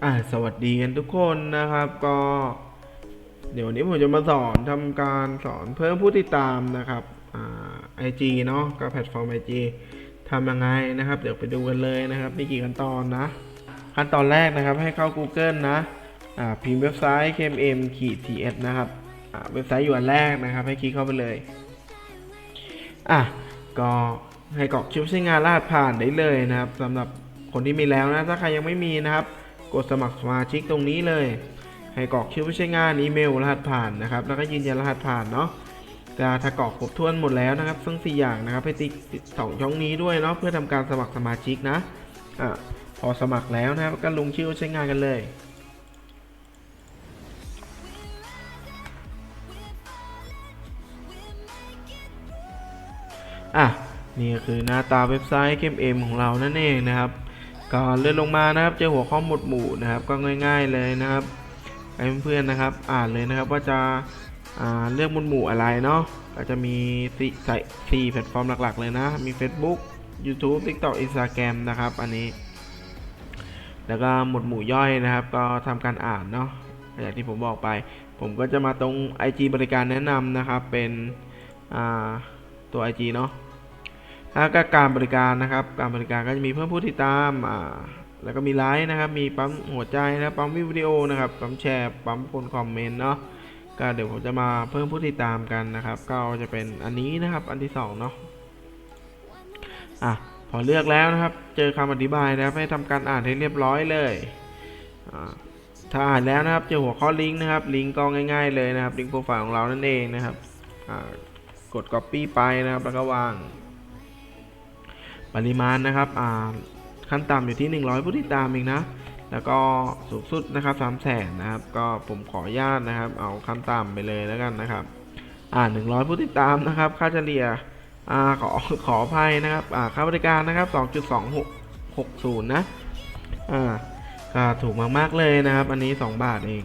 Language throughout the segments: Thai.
อ่าสวัสดีกันทุกคนนะครับ ก็ เดี๋ยววันนี้ผมจะมาสอนทำการสอนเพิ่มผู้ติดตามนะครับอ่าไอจีเนาะกับแพลตฟอร์มไอจีทำยังไงนะครับ เดี๋ยวไปดูกันเลยนะครับมีกี่ขั้นตอนนะ ขั้นตอนแรกนะครับให้เข้า Google นะอ่าพิมพ์เว็บไซต์ kmm ขีด ts นะครับอ่าเว็บไซต์อยู่อันแรกนะครับ ให้คลิกเข้าไปเลยอะก็ให้กรอกชื่อใช้งานรหัสผ่านได้เลยนะครับสำหรับคนที่มีแล้วนะถ้าใครยังไม่มีนะครับ กดสมัครสมาชิกตรงนี้เลย ให้กรอกชื่อผู้ใช้งานอีเมลรหัสผ่านนะครับ แล้วก็ยืนยันรหัสผ่านเนาะก็ถ้ากรอกครบถ้วนหมดแล้วนะครับทั้ง4อย่างนะครับให้ติ๊กสองช่องนี้ด้วยเนาะเพื่อทำการสมัครสมาชิกนะอะพอสมัครแล้วนะครับก็ลงชื่อผู้ใช้งานกันเลยอะนี่ก็คือหน้าตาเว็บไซต์ KMM ของเรานั่นเองนะครับ ก็เลื่อนลงมานะครับเจอหัวข้อหมวดหมู่นะครับก็ง่าย ๆเลยนะครับให้เพื่อนๆนะครับ อ่านเลยนะครับว่าจะาเลือกหมวดหมู่อะไรเนาะก็จะมีสี่ใส่สี่แพลตฟอร์มหลักๆ เลยนะ มี Facebook YouTube TikTok Instagram นะครับ อันนี้ แล้วก็หมวดหมู่ย่อยนะครับ ก็ทำการอ่านเนาะอย่างที่ผมบอกไป ผมก็จะมาตรง IG บริการแนะนำนะครับ เป็นตัว IG เนาะ แล้วก็การบริการนะครับ การบริการก็จะมีเพิ่มผู้ติดตามอ่าแล้วก็มีไลค์นะครับ มีปั๊มหัวใจนะปั๊มวิดีโอนะครับ ปั๊มแชร์ ปั๊มคนคอมเมนต์เนาะ ก็เดี๋ยวผมจะมาเพิ่มผู้ติดตามกันนะครับ ก็จะเป็นอันนี้นะครับ อันที่สองเนาะ อะ พอเลือกแล้วนะครับ เจอคำอธิบายนะครับ ให้ทำการอ่านให้เรียบร้อยเลยอ่าถ้าอ่านแล้วนะครับ เจอหัวข้อลิงก์นะครับ ลิงก์ก็ง่าย ๆ เลยนะครับ ลิงก์โปรไฟล์ของเรานั่นเองนะครับอ่ากด Copy ไปนะครับ แล้วก็วาง ปริมาณนะครับอ่าขั้นต่ำอยู่ที่ 100 ผู้ติดตามเองนะ แล้วก็สูงสุดนะครับ3 0 0แสนนะครับ ก็ผมขออนุญาตนะครับ เอาขั้นต่ำไปเลยแล้วกันนะครับ อ่า 100 ผู้ติดตามนะครับ ค่าเฉลี่ยอ่าขอขออภัยนะครับ อ่า ค่าบริการนะครับ 2.2660 นะ อ่าก็ถูกมากๆเลยนะครับ อันนี้ 2 บาทเอง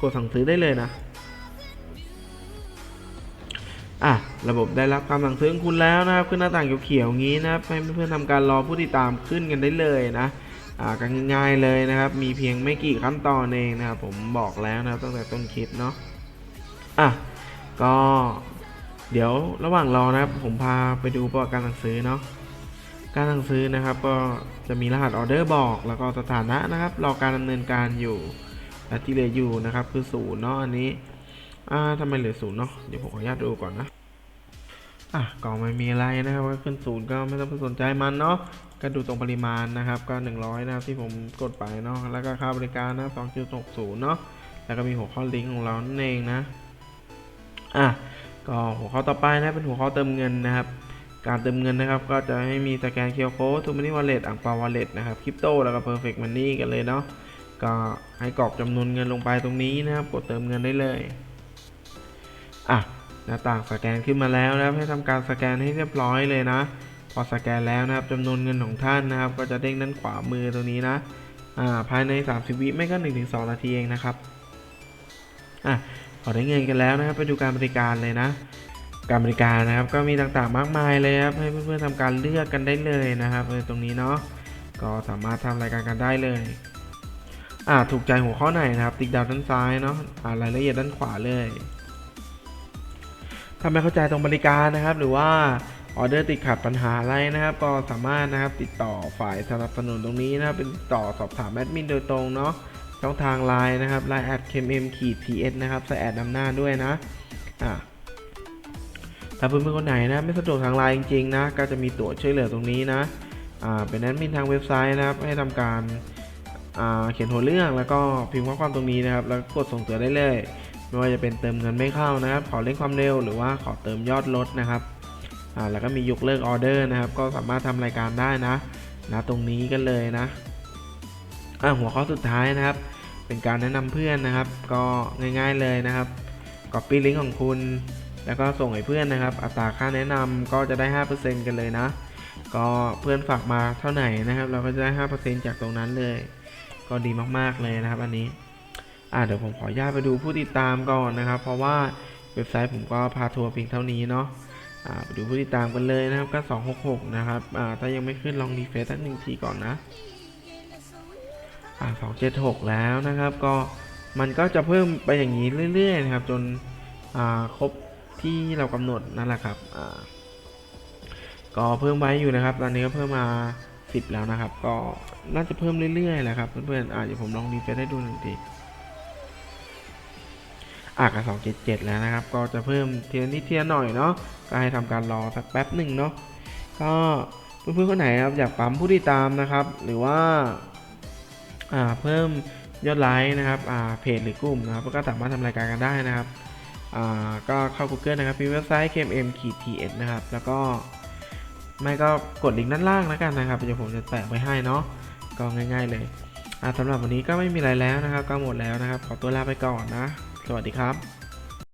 กดสั่งซื้อได้เลยนะ อะ ระบบได้รับคำสั่งซื้อของคุณแล้วนะครับขึ้นหน้าต่างเขียวๆงี้นะครับให้เพื่อนๆทำการรอผู้ติดตามขึ้นกันได้เลยนะอ่ากันง่ายๆเลยนะครับ มีเพียงไม่กี่ขั้นตอนเองนะครับผมบอกแล้วนะครับตั้งแต่ต้นคลิปเนาะอะก็เดี๋ยวระหว่างรอนะครับผมพาไปดูประวัติการสั่งซื้อเนาะการสั่งซื้อนะครับ ก็จะมีรหัสออเดอร์บอก แล้วก็สถานะนะครับรอการดำเนินการอยู่และที่เหลืออยู่นะครับคือศูนย์เนาะอันนี้อ่าทำไมเหลือศูนย์เนาะเดี๋ยวผมขออนุญาตดูก่อนนะ อะก็ไม่มีอะไรนะครับขึ้นศูนย์ก็ไม่ต้องไปสนใจมันเนาะก็ดูตรงปริมาณนะครับ ก็ 100 นะครับที่ผมกดไปเนาะแล้วก็ค่าบริการนะ2.60 เนาะแล้วก็มีหัวข้อลิงก์ของเรานั่นเองนะอะก็หัวข้อต่อไปนะเป็นหัวข้อเติมเงินนะครับ การเติมเงินนะครับ ก็จะให้มีสแกนเคียร์โค้ดทูมินิวอลเล็ตอ่างเปาวอลเล็ตนะครับคริปโตแล้วก็เพอร์เฟกต์มันนี่กันเลยเนาะก็ให้กรอกจำนวนเงินลงไปตรงนี้นะครับ กดเติมเงินได้เลยอะ หน้าต่างสแกนขึ้นมาแล้วนะครับ ให้ทำการสแกนให้เรียบร้อยเลยนะ พอสแกนแล้วนะครับจำนวนเงินของท่านนะครับ ก็จะเด้งด้านขวามือตรงนี้นะอ่าภายใน 30 วิไม่ก็ 1-2 นาทีเองนะครับอะพอได้เงินกันแล้วนะครับ ไปดูการบริการเลยนะ การบริการนะครับก็มีต่างๆมากมายเลยครับให้เพื่อนๆทำการเลือกกันได้เลยนะครับตรงนี้เนาะก็สามารถทำรายการกันได้เลยอ่าถูกใจหัวข้อไหนนะครับ ติ๊กดาวด้านซ้ายเนาะอ่ารายละเอียดด้านขวาเลย ถ้าไม่เข้าใจตรงบริการนะครับ หรือว่าออเดอร์ติดขัดปัญหาอะไรนะครับ ก็สามารถนะครับติดต่อฝ่ายสนับสนุนตรงนี้นะครับเป็นติดต่อสอบถามแอดมินโดยตรงเนาะช่องทางไลน์นะครับไลน์แอด kmm ขีด ts นะครับใส่แอดนำหน้าด้วยนะอ่าถ้าเพื่อนๆคนไหนนะไม่สะดวกทางไลน์จริงๆนะก็จะมีตั๋วช่วยเหลือตรงนี้นะอ่าเป็นแอดมินทางเว็บไซต์นะครับ ให้ทำการอ่าเขียนหัวเรื่องแล้วก็พิมพ์ข้อความตรงนี้นะครับ แล้วกดส่งตัวได้เลย ไม่ว่าจะเป็นเติมเงินไม่เข้านะครับ ขอเร่งความเร็วหรือว่าขอเติมยอดลดนะครับอ่าแล้วก็มียกเลิกออเดอร์นะครับ ก็สามารถทำรายการได้นะนะตรงนี้กันเลยนะอ่าหัวข้อสุดท้ายนะครับ เป็นการแนะนำเพื่อนนะครับ ก็ง่ายๆเลยนะครับ Copy ลิงก์ของคุณ แล้วก็ส่งให้เพื่อนนะครับ อัตราค่าแนะนำก็จะได้ 5%กันเลยนะ ก็เพื่อนฝากมาเท่าไหร่นะครับ เราก็จะได้ 5%จากตรงนั้นเลย ก็ดีมากๆเลยนะครับอันนี้ อ่าเดี๋ยวผมขออนุญาตไปดูผู้ติดตามก่อนนะครับ เพราะว่าเว็บไซต์ผมก็พาทัวร์เพียงเท่านี้เนาะอ่าไปดูผู้ติดตามกันเลยนะครับก็ 266 นะครับอ่าถ้ายังไม่ขึ้นลองรีเฟซสักหนึ่งทีก่อนนะอ่าสองเจ็ดหกแล้วนะครับก็มันก็จะเพิ่มไปอย่างนี้เรื่อยๆนะครับจนอ่าครบที่เรากำหนดนั่นแหละครับอ่าก็เพิ่มไว้อยู่นะครับ ตอนนี้ก็เพิ่มมาสิบแล้วนะครับ ก็น่าจะเพิ่มเรื่อยๆแหละครับเพื่อนๆอ่าเดี๋ยวผมลองรีเฟรชให้ดูหนึ่งที อะกับสองเจ็ดเจ็ดแล้วนะครับ ก็จะเพิ่มเทีละนิดเทีละหน่อยเนาะก็ให้ทำการรอสักแป๊บหนึ่งเนาะก็เพื่อนๆคนไหนครับอยากปั๊มผู้ติดตามนะครับ หรือว่าอ่าเพิ่มยอดไลค์นะครับอ่าเพจหรือกลุ่มนะครับก็สามารถทำรายการกันได้นะครับอ่าก็เข้า Google นะครับมีเว็บไซต์ kmm ts นะครับ แล้วก็ไม่ก็กดลิงก์ด้านล่างแล้วกันนะครับเดี๋ยวผมจะแปะไว้ให้เนาะก็ง่าย ๆ เลยอ่าสำหรับวันนี้ก็ไม่มีอะไรแล้วนะครับ ก็หมดแล้วนะครับ ขอตัวลาไปก่อนนะ สวัสดีครับ